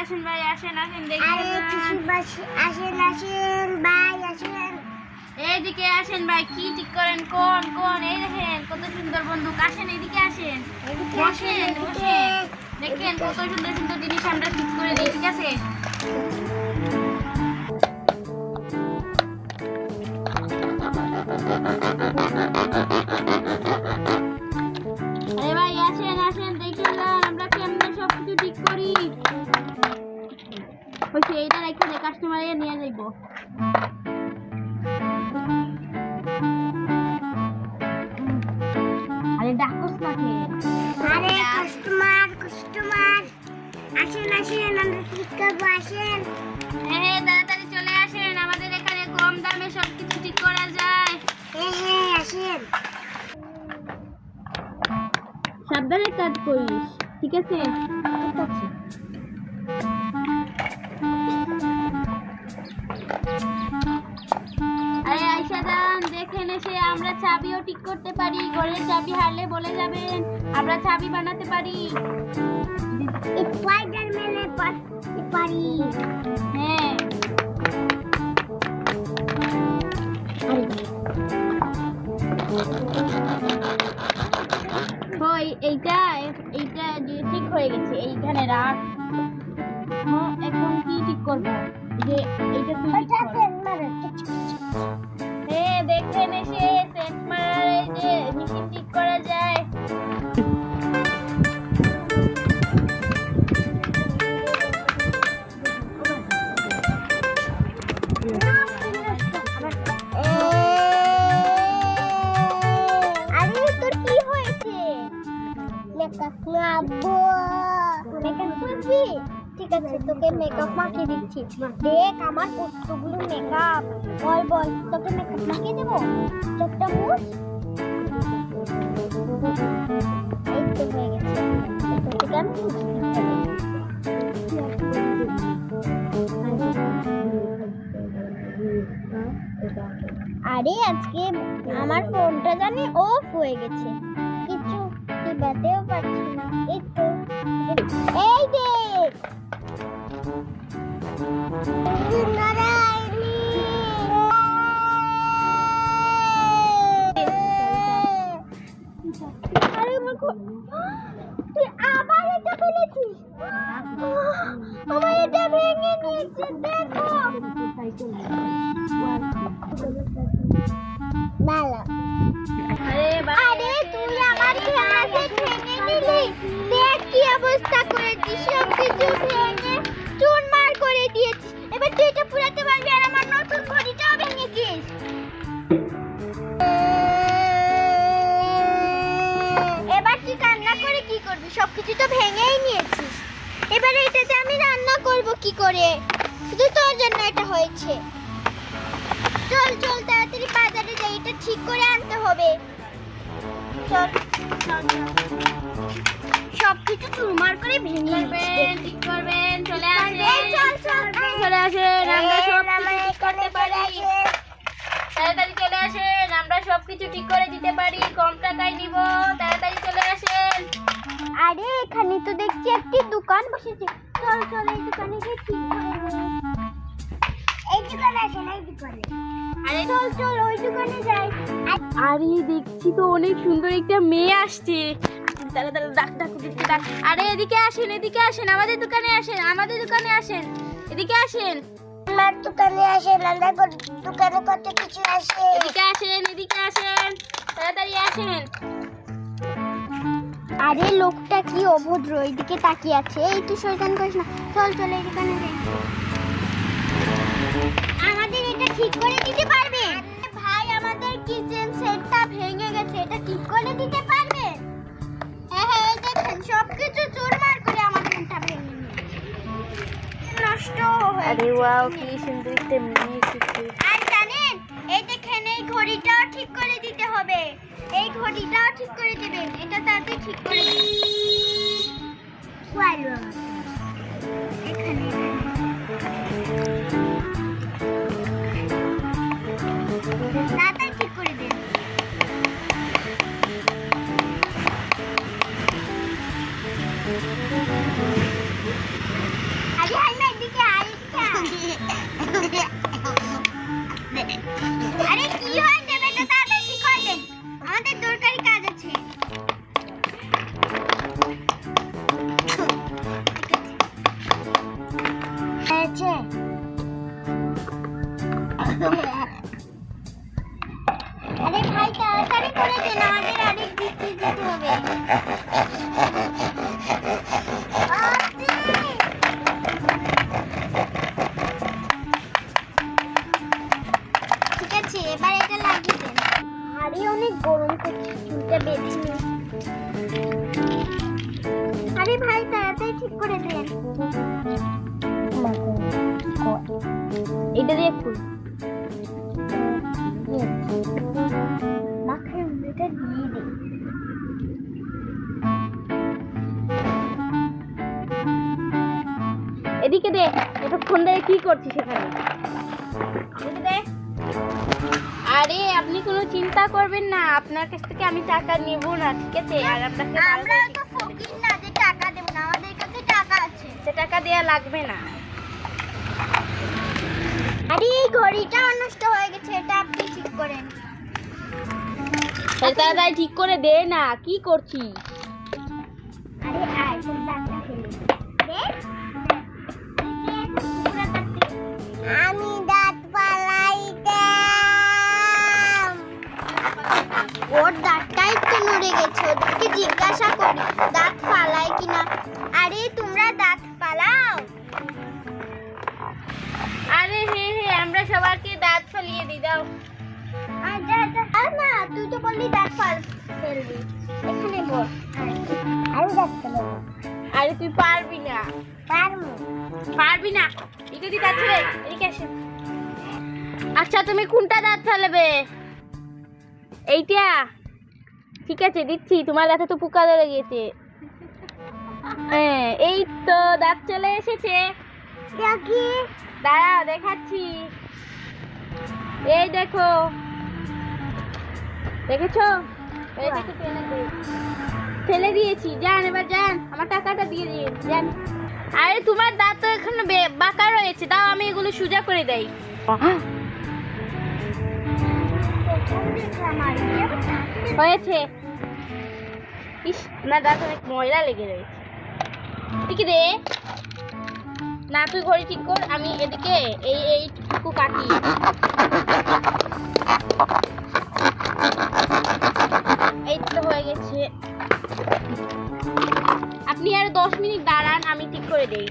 আসেন ভাই আসেন আসেন আসেন আসেন ভাই আসেন। এইদিকে আসেন ভাই কি ঠিক করেন? কোন কোন? এই দেখেন কত সুন্দর বন্দুক। আসেন এইদিকে আসেন। বসেন বসেন। দেখেন কত সুন্দর সুন্দর জিনিস আমরা ঠিক করে দিই ঠিক আছে? আরে ভাই আসেন আসেন দেখেন না আমরা কেমনে সব কিছু ঠিক করি। হচ্ছে এইটা রেখে দে কাস্টমার নিয়ে যাইবো। আরে ডাকস নাকি আরে কাস্টমার কাস্টমার আসেন আসেন আমরা ঠিক করব আসেন। হ্যাঁ তাড়াতাড়ি চলে আসেন আমাদের এখানে কম দামে সব কিছু ঠিক করা যায়। হ্যাঁ হ্যাঁ আসেন। সাবধানে কাজ করিস ঠিক আছে? ঠিক আছে। দান দেখেন এসে আমরা চাবিও ঠিক করতে পারি ঘরের চাবি হারলে বলে যাবেন আমরা চাবি বানাতে পারি। হ্যাঁ। ওই এইটা এইটা ঠিক হয়ে গেছে এইখানে রাখ। হ্যাঁ, এখন কি ঠিক করব? যে এইটা ঠিক কর। দেখেন এসে সেট মারার যে মেশিন ঠিক করা যায়। কি হয়েছে? মেকআপ লাগাবো মেকআপ করবি ঠিক আছে, তোকে মেকআপ মাখিয়ে দিচ্ছি। দেখ আমার কতগুলো মেকআপ বল বল, তোকে মেকআপ মাখিয়ে দেবো? চোখটা মুখ হয়ে গেছে। আরে, আজকে আমার ফোনটা জানি অফ হয়ে গেছে। কিছু টিপাতেও পারছি না। সব কিছু চুরমার করে ভেঙে করবেন ঠিক করবেন? চলে আসেন। চলে আসেন আমরা সব ঠিক করতে পারি। তাড়াতাড়ি চলে আসেন আমরা সব কিছু ঠিক করে দিতে পারি। কম টাকায় দিব তাড়াতাড়ি চলে আসেন। আরে এখানে তো দেখছি একটি দোকান বসেছে। চল চল এই দোকানে গিয়ে ঠিক করে এই দোকানে আসেন এই দোকানে। আরে চল চল ওই দোকানে যাই। আরে দেখছি তো অনেক সুন্দর একটা মেয়ে আসছে। দাঁড়া ডাক ডাক ডাক আরে এদিকে আসেন এদিকে আসেন আমাদের দোকানে আসেন আমাদের দোকানে আসেন এদিকে আসেন। আমার দোকানে আসেন আমার গো- দোকানে কত কিছু আসে এদিকে আসেন এদিকে আসেন তাড়াতাড়ি আসেন। আরে লোকটা কি অভদ্র এইদিকে তাকিয়ে আছে। এই তুই শয়তান করিস না। চল চল এই দোকানে যাই। আমাদের এটা ঠিক করে দিতে পারবে? ভাই আমাদের কিচেন সেটটা ভেঙে গেছে। এটা ঠিক করে দিতে পারবে? আরে ওয়াও, কি সুন্দর একটা মিনি এসেছে। আর জানেন এই দেখেন এই ঘড়িটাও ঠিক করে দিতে হবে। এই ঘড়িটাও ঠিক করে দিবেন, এটা তাতে ঠিক করে দিবেন। এখানে। এদিকে দে এতক্ষণ ধরে কি করছিস সেখানে দে। আরে আপনি কোনো চিন্তা করবেন না আপনার কাছ থেকে আমি টাকা নেব না ঠিক আছে? আর আপনাকে আমরা তো ফকির না যে টাকা দেব না আমাদের কাছে টাকা আছে। সে টাকা দেওয়া লাগবে না। আরে এই ঘড়িটা নষ্ট হয়ে গেছে এটা আপনি ঠিক করেন। তাড়াতাড়ি ঠিক করে দে না কি করছিস? ওদেরকে জিজ্ঞাসা করি দাঁত ফালাই কিনা? আরে তোমরা দাঁত ফালাও আরে হে হে আমরা সবাইকে দাঁত ফলিয়ে দিই দাও। আচ্ছা আচ্ছা। না তুই তো বললি দাঁত ফাল ফেলবি। এখানে বল। আমি দাঁত ফেলব। আরে তুই পারবি না। পারব। পারবি না। এদিকে দি দাঁত ফেলে এদিকে আসেন আচ্ছা তুমি কোনটা দাঁত ফেলবে? এইটা? ঠিক আছে দিচ্ছি তোমার দাঁতে তো পোকা ধরে গেছে। হ্যাঁ এই তো দাঁত চলে এসেছে। দাঁড়াও দেখাচ্ছি। এই দেখো। দেখেছ? ফেলে দিয়েছি। যান এবার যান। আমার টাকাটা দিয়ে দিন যান। আরে তোমার দাঁত তো এখানে বাঁকা রয়েছে। দাও আমি এগুলো সোজা করে দেই। হয়েছে। ইস না দাঁত অনেক ময়লা লেগে রয়েছে। ঠিক রে না, তুই ঘড়ি ঠিক কর, আমি এদিকে এই এইটুকু কাটি। এই তো হয়ে গেছে। আপনি আর দশ মিনিট দাঁড়ান, আমি ঠিক করে দেই।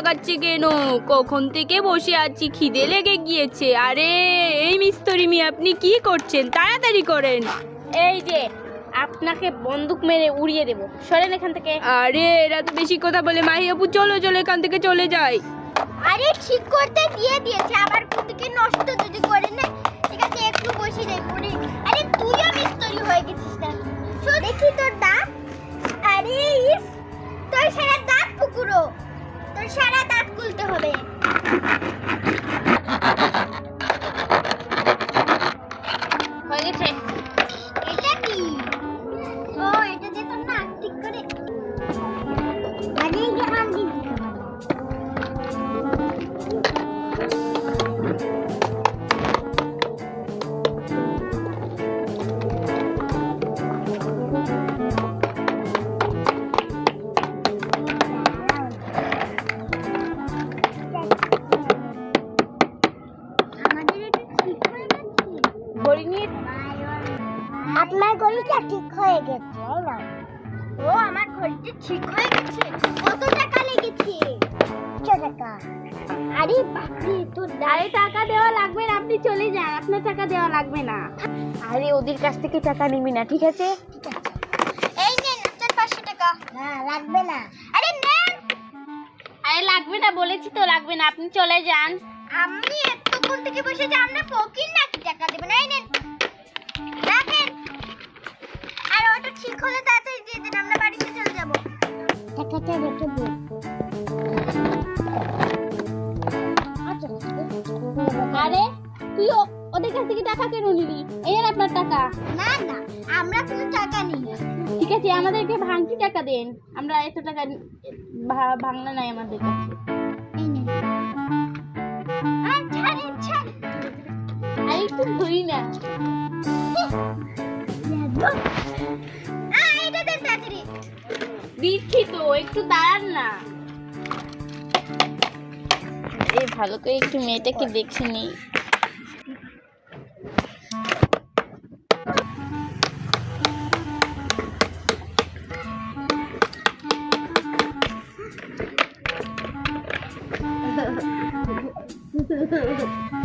লাগাচ্ছে কেন? কখন থেকে বসে আছি খিদে লেগে গিয়েছে। আরে এই মিস্তরি মি আপনি কি করছেন? তাড়াতাড়ি করেন। এই যে আপনাকে বন্দুক মেরে উড়িয়ে দেব। সরেন এখান থেকে। আরে এরা তো বেশি কথা বলে। মাহি আপু চলো চলো এখান থেকে চলে যাই। আরে ঠিক করতে দিয়ে দিয়েছে। আবার কোনদিকে নষ্ট যদি করে না ঠিক আছে একটু বসে যাই পরে আরে তুইও মিস্তরি হয়ে গেছিস না। দেখি তোর দাঁত? আরে ইস তোর সারা দাঁত পুকুরো তোর সারা দাঁত খুলতে হবে। ঠিক হয়ে গেছে কত টাকা লেগেছে? টাকা। আরে বাপরে তোর টাকা দেওয়া লাগবে না আপনি চলে যান। আপনার টাকা দেওয়া লাগবে না। আরে ওদের কাছ থেকে টাকা নিবি না ঠিক আছে? ঠিক আছে। এই নেন আপনার পাঁচশো টাকা। না লাগবে না। আরে নেন! আরে না বলেছি তো লাগবে না আপনি চলে যান। আমি এতক্ষণ থেকে বসে যে আমরা ফকির নাকি টাকা দেবো? না এই নেন। রাখেন। আর ওটা ঠিক হলে তাড়াতাড়ি দিয়ে দিন আমরা বাড়িতে চলে যাব। টাকাটা রেখে দিন আরে তুই ওদের কাছ থেকে টাকা কেন নিবি এই আপনার টাকা না না আমরা কোনো টাকা নিই ঠিক আছে আমাদেরকে ভাঙতি টাকা দেন আমরা এত টাকা ভাঙনা নাই আমাদের কাছে আর একটু ধরি না দিচ্ছি তো একটু দাঁড়ান না। এই ভালো করে একটু মেয়েটাকে দেখে নি। আরে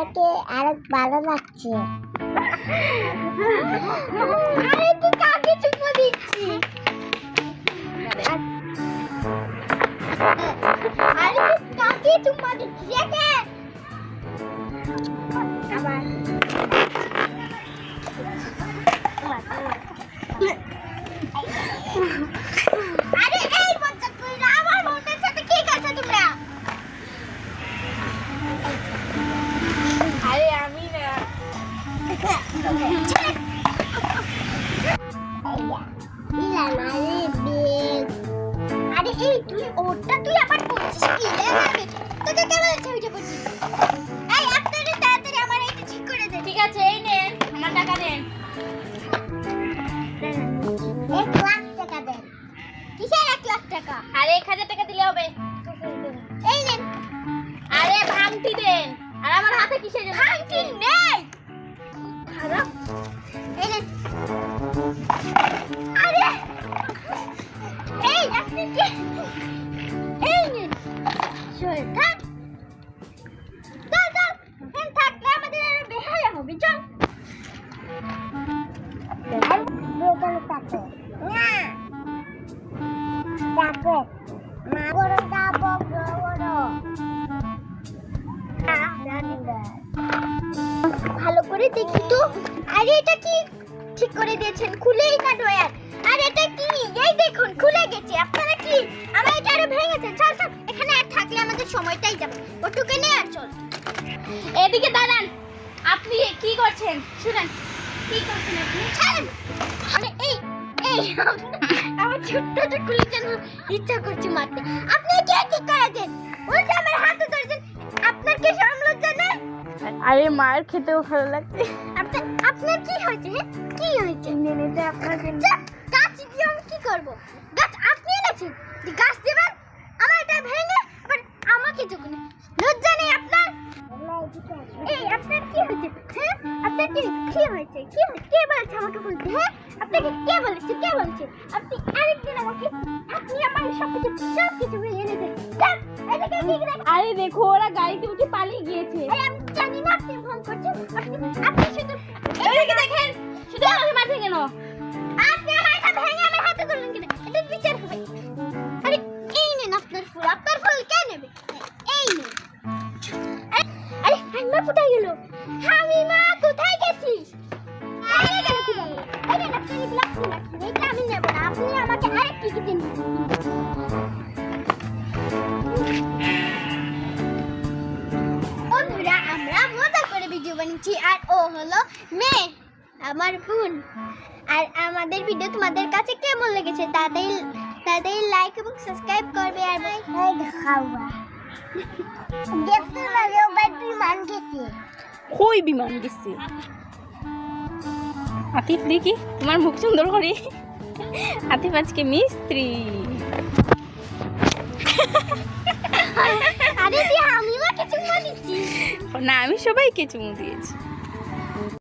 আরে আরও ভালো লাগছে। আরে এই তুই ওটা তুই আবার বলছিস কি? রে তোকে কেমন ছবিটা বলছিস এই আপনারা তাড়াতাড়ি আমার এটা ঠিক করে দে। ঠিক আছে এই নেন আমার টাকা দেন এক লাখ টাকা দেন কিসের এক লাখ টাকা? আরে এক হাজার টাকা দিলে হবে। এই নেন আরে ভাঙতি দেন আর আমার হাতে কিসের জন্য? ভাঙতি নেই। খারাপ। এই নেন দিয়েছেন খুলেই না ডয়ার আর এটা কি? এই দেখুন খুলে গেছে। আপনারা কি? আমার এটা আরও ভেঙেছেন চল চল এখানে আর থাকলে আমাদের সময়টাই যাবে। ওটুকে নে আর চল। এদিকে দাঁড়ান। আপনি কি করছেন? শুনেন। কি করছেন আপনি? ছাড়েন। আরে এই এই আমার ছোট্টটা খুলে যেন ইচ্ছা করছে মারতে। আপনি কে ঠিক করেছেন? উল্টে আমার হাতে ধরেছেন। আপনার কি শরম নেই আরে মায়ের খেতেও ভালো লাগছে। আপনার কি হয়েছে হ্যাঁ? কি হয়েছে? নেনেতে আপনার গাছ দিয়ে আমি কি করব? গাছ আপনি এনেছেন? গাছ দেবেন আমার এটা ভেঙে আবার আমাকে আপনার এই আপনার কি হয়েছে? হ্যাঁ? আপনার কি কি হয়েছে? কি কে বলেছে আমাকে বলতে? হ্যাঁ? আপনাকে কে বলেছে? কে বলেছে? আপনি আরেকদিন আমাকে আপনি আমার সব কিছু সব কিছু ভেঙে এনেছেন আরে দেখো ওরা গাড়িতে উঠে পালিয়ে গিয়েছে। আমি জানি না আপনি ফোন করছেন। আপনি আপনি শুধু দেখেন আমার বোন আর আমাদের ভিডিও তোমাদের কাছে কেমন লেগেছে তাদের তাদের লাইক এবং সাবস্ক্রাইব করবে আর বিমান গেছে। কই বিমান গেছে? আতিফ দেখি তোমার মুখ সুন্দর করে। আতিফ আজকে মিস্ত্রি। না আমি সবাইকে চুমু দিয়েছি।